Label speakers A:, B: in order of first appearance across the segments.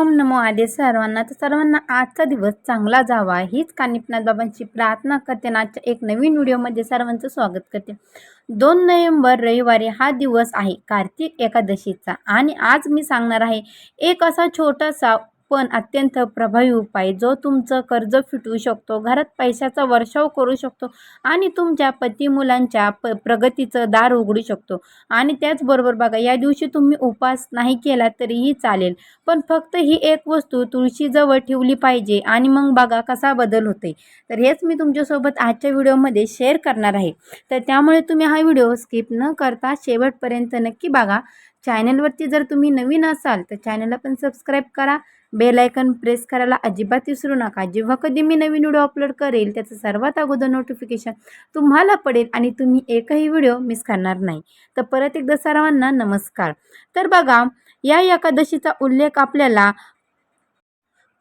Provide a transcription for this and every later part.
A: ओम नमो आदे सर्वांना. तर सर्वांना आजचा दिवस चांगला जावा हीच कानिपनाथ बाबांची प्रार्थना करते आणि आजच्या एक नवीन व्हिडिओमध्ये सर्वांचं स्वागत करते. दोन नोव्हेंबर रविवारी हा दिवस आहे कार्तिक एकादशीचा आणि आज मी सांगणार आहे एक असा छोटासा पण अत्यंत प्रभावी उपाय. जो तुमचं कर्ज फिटवू शकतो घरात पैशाचा वर्षाव करू शकतो आणि तुमच्या पती मुलांच्या प प्रगतीचं दार उघडू शकतो. आणि त्याचबरोबर बघा या दिवशी तुम्ही उपास नाही केला तरीही चालेल. पण फक्त ही एक वस्तू तुळशीजवळ ठेवली पाहिजे आणि मग बघा कसा बदल होते तर हेच मी तुमच्यासोबत आजच्या व्हिडिओमध्ये शेअर करणार आहे. तर त्यामुळे तुम्ही हा व्हिडिओ स्किप न करता शेवटपर्यंत नक्की बघा. चॅनलवरती जर तुम्ही नवीन असाल तर चॅनलला पण सबस्क्राईब करा. बेल आयकन प्रेस करायला अजिबात विसरू नका. जेव्हा कधी मी नवीन व्हिडिओ अपलोड करेल त्याचं सर्वात अगोदर नोटिफिकेशन तुम्हाला पडेल आणि तुम्ही एकही व्हिडिओ मिस करणार नाही. तर परत एकदा सर्वांना नमस्कार. तर बघा या एकादशीचा उल्लेख आपल्याला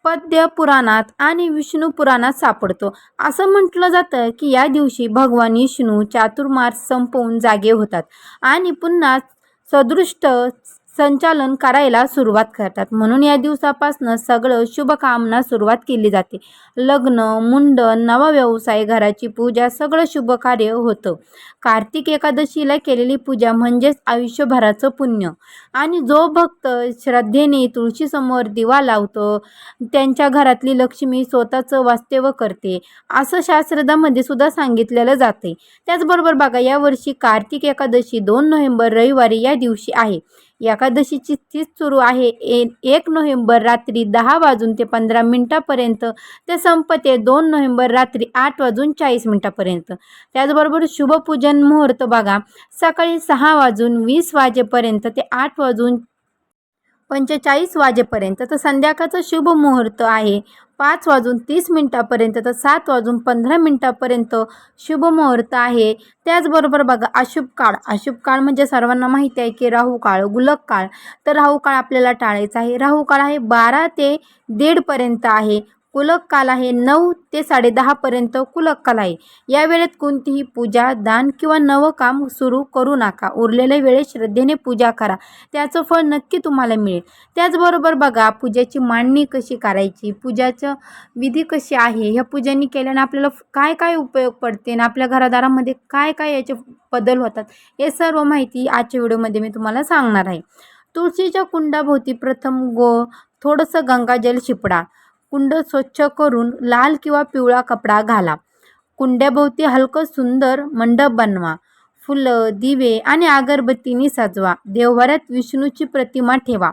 A: पद्य पुराणात आणि विष्णू पुराणात सापडतो. असं म्हटलं जातं की या दिवशी भगवान विष्णू चातुर्मास संपवून जागे होतात आणि पुन्हा सदृष्ट संचालन करायला सुरुवात करतात. म्हणून या दिवसापासून सगळं शुभकामना सुरुवात केली जाते. लग्न मुंडन नवा व्यवसाय घराची पूजा सगळं शुभ कार्य होतं. कार्तिक एकादशीला केलेली पूजा म्हणजेच आयुष्यभराचं पुण्य. आणि जो भक्त श्रद्धेने तुळशीसमोर दिवा लावतो त्यांच्या घरातली लक्ष्मी स्वतःचं वास्तव्य करते. असं शास्त्रदामध्ये सुद्धा सांगितलेलं जाते. त्याचबरोबर बघा यावर्षी कार्तिक एकादशी दोन नोव्हेंबर रविवारी या दिवशी आहे. एकादशीची तीच सुरू आहे. ए एक नोव्हेंबर रात्री दहा वाजून ते पंधरा मिनटापर्यंत. ते संपते दोन नोव्हेंबर रात्री आठ वाजून चाळीस मिनटापर्यंत. त्याचबरोबर शुभपूजन मुहूर्त बघा. सकाळी सहा वाजून वीस वाजेपर्यंत ते आठ वाजून पंचेचाळीस वाजेपर्यंत. तर संध्याकाळचं शुभ मुहूर्त आहे. पाच वाजून तीस मिनटापर्यंत तर सात वाजून पंधरा मिनटापर्यंत शुभ मुहूर्त आहे. त्याचबरोबर बघा अशुभ काळ. अशुभ काळ म्हणजे सर्वांना माहिती आहे की राहू काळ गुलक काळ. तर राहू काळ आपल्याला टाळायचा आहे. राहू काळ आहे बारा ते दीडपर्यंत आहे. कुलक काल आहे. नऊ ते साडेदहापर्यंत कुलक काल आहे. या वेळेत कोणतीही पूजा दान किंवा नवं काम सुरू करू नका. उरलेल्या वेळेत श्रद्धेने पूजा करा. त्याचं फळ नक्की तुम्हाला मिळेल. त्याचबरोबर बघा पूजेची मांडणी कशी करायची? पूजाचं विधी कशी आहे? ह्या पूजांनी केल्याने आपल्याला काय काय उपयोग पडते? आणि आपल्या घरादारामध्ये काय काय याचे बदल होतात? हे सर्व माहिती आजच्या व्हिडिओमध्ये मी तुम्हाला सांगणार आहे. तुळशीच्या कुंडाभोवती प्रथम गो थोडंसं गंगाजल शिपडा. कुंड स्वच्छ करून लाल किंवा पिवळा कपडा घाला. कुंड्याभोवती हलकं सुंदर मंडप बनवा. फुलं दिवे आणि अगरबत्तीने सजवा. देवघरात विष्णूची प्रतिमा ठेवा.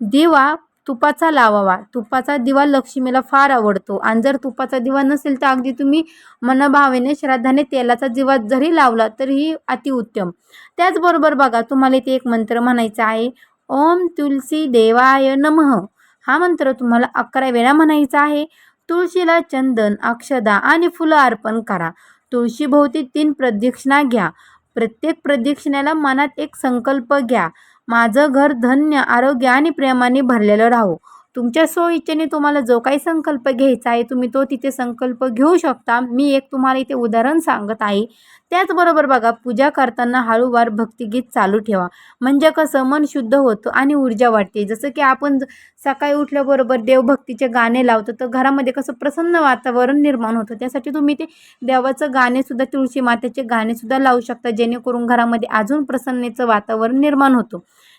A: दिवा तुपाचा लावावा. तुपाचा दिवा लक्ष्मीला फार आवडतो. आणि जर तुपाचा दिवा नसेल तर अगदी तुम्ही मनभावेने श्राद्धाने तेलाचा दिवा जरी लावला तरीही अतिउत्तम. त्याचबरोबर बघा तुम्हाला इथे एक मंत्र म्हणायचा आहे. ओम तुलसी देवाय नमः. हा मंत्र तुम्हाला अकरा वेळा म्हणायचा आहे. तुळशीला चंदन अक्षदा आणि फुलं अर्पण करा. तुळशीभोवती तीन प्रदक्षिणा घ्या. प्रत्येक प्रदक्षिणेला मनात एक संकल्प घ्या. माझं घर धन्य आरोग्य आणि प्रेमाने भरलेलं राहो. तुमच्या सोयीच्छेने तुम्हाला जो काही संकल्प घ्यायचा आहे तुम्ही तो तिथे संकल्प घेऊ शकता. मी एक तुम्हाला इथे उदाहरण सांगत आहे. त्याचबरोबर बघा पूजा करताना हळूवार भक्तिगीत चालू ठेवा. म्हणजे कसं मन शुद्ध होतं आणि ऊर्जा वाटते जसं की आपण सकाळी उठल्याबरोबर देवभक्तीचे गाणे लावतो तर घरामध्ये कसं प्रसन्न वातावरण निर्माण होतं. त्यासाठी तुम्ही ते देवाचं गाणेसुद्धा तुळशी मातेचे गाणेसुद्धा लावू शकता जेणेकरून घरामध्ये अजून प्रसन्नेचं वातावरण निर्माण होतं.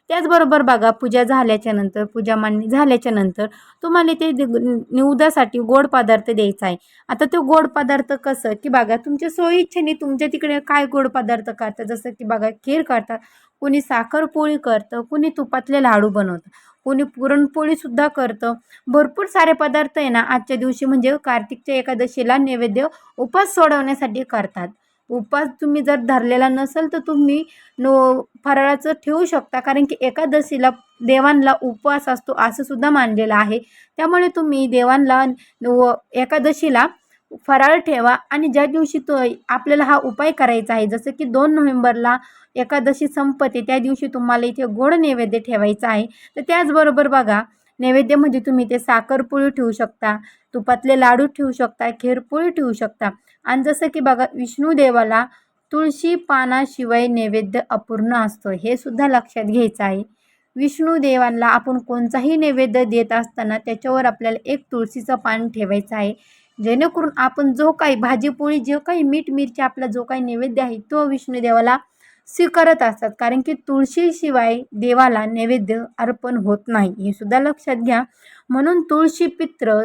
A: त्याचबरोबर बघा पूजा झाल्याच्यानंतर पूजा मांडणी झाल्याच्यानंतर तुम्हाला ते निवदासाठी गोड पदार्थ द्यायचा आहे. आता तो गोड पदार्थ कसं की बघा तुमच्या सोयीच्छेने तुमच्या तिकडे काय गोड पदार्थ करतात जसं की बघा खीर करतात. कोणी साखरपोळी करतं कोणी तुपातले लाडू बनवतं कोणी पुरणपोळीसुद्धा करतं. भरपूर सारे पदार्थ आहे ना आजच्या दिवशी म्हणजे कार्तिकच्या एकादशीला नैवेद्य उपास सोडवण्यासाठी करतात. उपवास तुम्ही जर धरलेला नसेल तर तुम्ही नो फराळाचं ठेवू शकता. कारण की एकादशीला देवांना उपवास असतो असं सुद्धा मानलेलं आहे. त्यामुळे तुम्ही देवांना व एकादशीला फराळ ठेवा आणि ज्या दिवशी तो आपल्याला हा उपाय करायचा आहे जसं की दोन नोव्हेंबरला एकादशी संपते त्या दिवशी तुम्हाला इथे गोड नैवेद्य ठेवायचा आहे. तर त्याचबरोबर बघा नैवेद्य म्हणजे तुम्ही ते साखरपोळी ठेवू शकता तुपातले लाडू ठेवू शकता खीरपुळी ठेवू शकता. आणि जसं की बघा विष्णूदेवाला तुळशी पानाशिवाय नैवेद्य अपूर्ण असतो हे सुद्धा लक्षात घ्यायचं आहे. विष्णू देवांना आपण कोणताही नैवेद्य देत असताना त्याच्यावर आपल्याला एक तुळशीचं पान ठेवायचं आहे. जेणेकरून आपण जो काही भाजीपोळी जो काही मीठ मिरची आपला जो काही नैवेद्य आहे तो विष्णू देवाला स्वीकारत असतात. कारण की तुळशीशिवाय देवाला नैवेद्य अर्पण होत नाही हे सुद्धा लक्षात घ्या. म्हणून तुळशी पित्र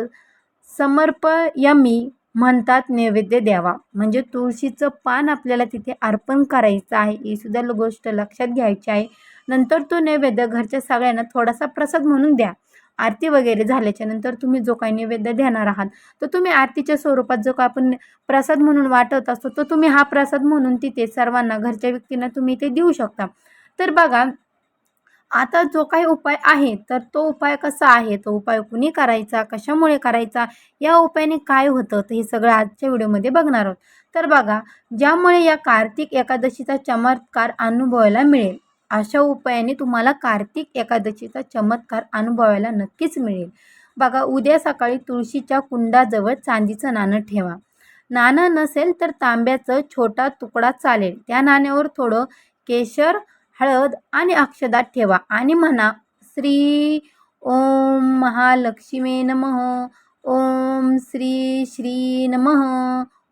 A: समर्पयमी म्हणतात नैवेद्य द्यावा. म्हणजे तुळशीचं पान आपल्याला तिथे अर्पण करायचं आहे. ही सुद्धा गोष्ट लक्षात घ्यायची आहे. नंतर तो नैवेद्य घरच्या सगळ्यांना थोडासा प्रसाद म्हणून द्या. आरती वगैरे झाल्याच्यानंतर तुम्ही जो काही नैवेद्य देणार आहात तर तुम्ही आरतीच्या स्वरूपात जो का आपण प्रसाद म्हणून वाटत असतो तो तुम्ही हा प्रसाद म्हणून तिथे सर्वांना घरच्या व्यक्तींना तुम्ही ते देऊ शकता. तर बघा आता जो काही उपाय आहे तर तो उपाय कसा आहे? तो उपाय कुणी करायचा? कशामुळे करायचा? या उपायाने काय होतं? तर हे सगळं आजच्या व्हिडिओमध्ये बघणार आहोत. तर बघा ज्यामुळे या कार्तिक एकादशीचा चमत्कार अनुभवायला मिळेल अशा उपायाने तुम्हाला कार्तिक एकादशीचा चमत्कार अनुभवायला नक्कीच मिळेल. बघा उद्या सकाळी तुळशीच्या कुंडाजवळ चांदीचं नाणं ठेवा. नाणं नसेल तर तांब्याचं छोटा तुकडा चालेल. त्या नाण्यावर थोडं केशर हळद आणि अक्षदात ठेवा आणि म्हणा श्री ओम महालक्ष्मी नमः ओम श्री श्री नमः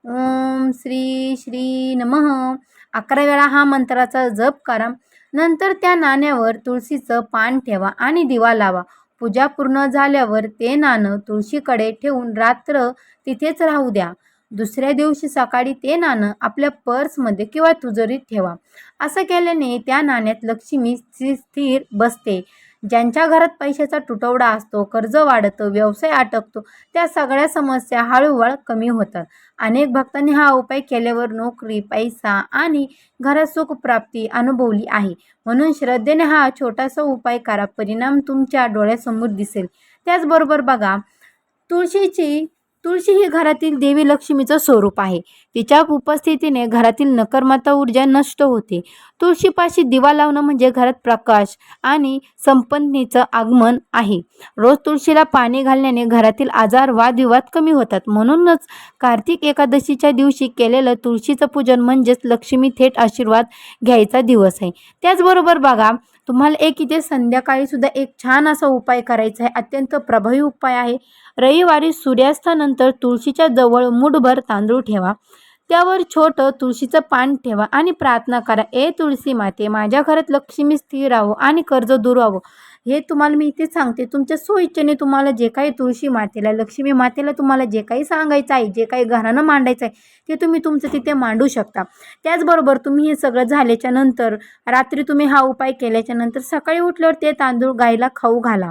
A: ओम श्री श्री नमः. अकरा वेळा हा मंत्राचा जप करा. नंतर त्या नाण्यावर तुळशीचं पान ठेवा आणि दिवा लावा. पूजा पूर्ण झाल्यावर ते नाणं तुळशीकडे ठेवून रात्र तिथेच राहू द्या. दुसऱ्या दिवशी सकाळी ते नाणं आपल्या पर्समध्ये किंवा तुजोरीत ठेवा. असं केल्याने त्या नाण्यात लक्ष्मी स्थिर बसते. ज्यांच्या घरात पैशाचा तुटवडा असतो कर्ज वाढतं व्यवसाय अटकतो त्या सगळ्या समस्या हळूहळू कमी होतात. अनेक भक्तांनी हा उपाय केल्यावर नोकरी पैसा आणि घरात सुखप्राप्ती अनुभवली आहे. म्हणून श्रद्धेने हा छोटासा उपाय करा. परिणाम तुमच्या डोळ्यासमोर दिसेल. त्याचबरोबर बघा तुळशीची तुळशी ही घरातील देवी लक्ष्मीचं स्वरूप आहे. तिच्या उपस्थितीने घरातील नकर्मता ऊर्जा नष्ट होते. तुळशीपाशी दिवा लावणं म्हणजे घरात प्रकाश आणि संपन्नीचं आगमन आहे. रोज तुळशीला पाणी घालण्याने घरातील आजार वादविवाद कमी होतात. म्हणूनच कार्तिक एकादशीच्या दिवशी केलेलं तुळशीचं पूजन म्हणजेच लक्ष्मी थेट आशीर्वाद घ्यायचा दिवस आहे. त्याचबरोबर बघा तुम्हाला एक इथे संध्याकाळी सुद्धा एक छान असा उपाय करायचा आहे. अत्यंत प्रभावी उपाय आहे. रविवारी सूर्यास्तानंतर तुळशीच्या जवळ मुठभर तांदूळ ठेवा. त्यावर छोटं तुळशीचं पान ठेवा आणि प्रार्थना करा ए तुळशी माते माझ्या घरात लक्ष्मी स्थिर राहो आणि कर्ज दूर व्हावं. हे तुम्हाला मी इथे सांगते. तुमच्या सोयीच्छेने तुम्हाला जे काही तुळशी मातेला लक्ष्मी मातेला तुम्हाला जे काही सांगायचं आहे जे काही घरानं मांडायचं आहे ते तुम्ही तुमचं तिथे मांडू शकता. त्याचबरोबर तुम्ही हे सगळं झाल्याच्यानंतर रात्री तुम्ही हा उपाय केल्याच्यानंतर सकाळी उठल्यावर ते तांदूळ गाईला खाऊ घाला.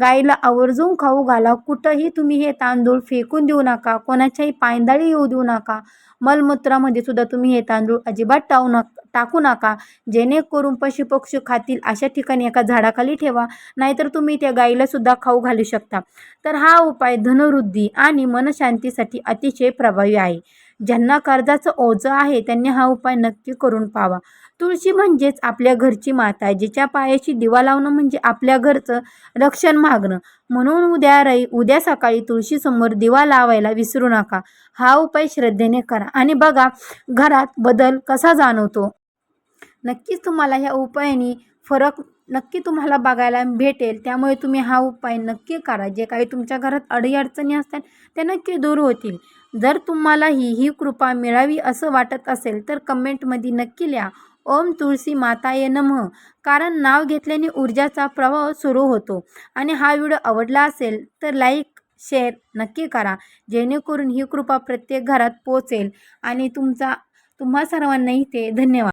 A: गाईला आवर्जून खाऊ घाला. कुठंही तुम्ही हे तांदूळ फेकून देऊ नका. कोणाच्याही पायंदाळी येऊ देऊ नका. मलमूत्रामध्ये सुद्धा तुम्ही हे तांदूळ अजिबात टाकू नका टाकू नका. जेणेकरून पशुपक्षी खातील अशा ठिकाणी एका झाडाखाली ठेवा. नाहीतर तुम्ही त्या गाईला सुद्धा खाऊ घालू शकता. तर हा उपाय धनवृद्धी आणि मनशांतीसाठी अतिशय प्रभावी आहे. ज्यांना कर्जाचं ओझं आहे त्यांनी हा उपाय नक्की करून पावा तुळशी म्हणजेच आपल्या घरची माता जिच्या पायाशी दिवा लावणं म्हणजे आपल्या घरचं रक्षण मागणं. म्हणून उद्या रई उद्या सकाळी तुळशीसमोर दिवा लावायला विसरू नका. हा उपाय श्रद्धेने करा. आणि बघा घरात बदल कसा जाणवतो? नक्कीच तुम्हाला ह्या उपायाने फरक नक्की तुम्हाला बघायला भेटेल. त्यामुळे तुम्ही हा उपाय नक्की करा. जे काही तुमच्या घरात अडीअडचणी असतात त्या नक्की दूर होतील. जर तुम्हाला ही ही कृपा मिळावी असं वाटत असेल तर कमेंटमध्ये नक्की लिहा. ओम तुळसी माताये नमः. कारण नाव घेतल्याने ऊर्जाचा प्रवाह सुरू होतो. आणि हा व्हिडिओ आवडला असेल तर लाईक शेअर नक्की करा. जेणेकरून ही कृपा प्रत्येक घरात पोचेल आणि तुमचा तुम्हा सर्वांनाही ते धन्यवाद.